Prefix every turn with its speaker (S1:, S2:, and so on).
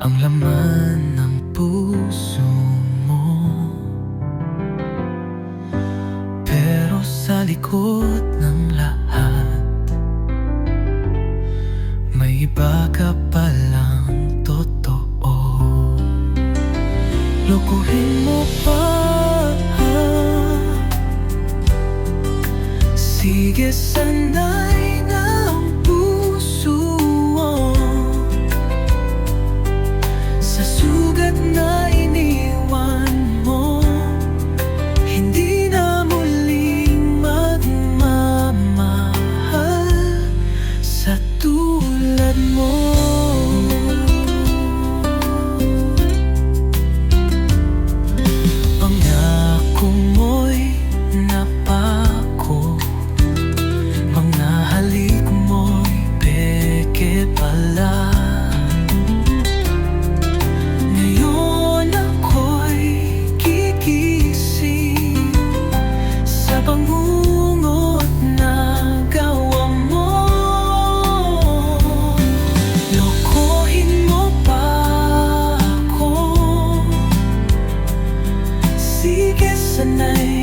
S1: Ang laman ng puso mo. Pero sa likod ng lahat May iba ka palang totoo. Lokohin mo pa Sige sana'y tonight.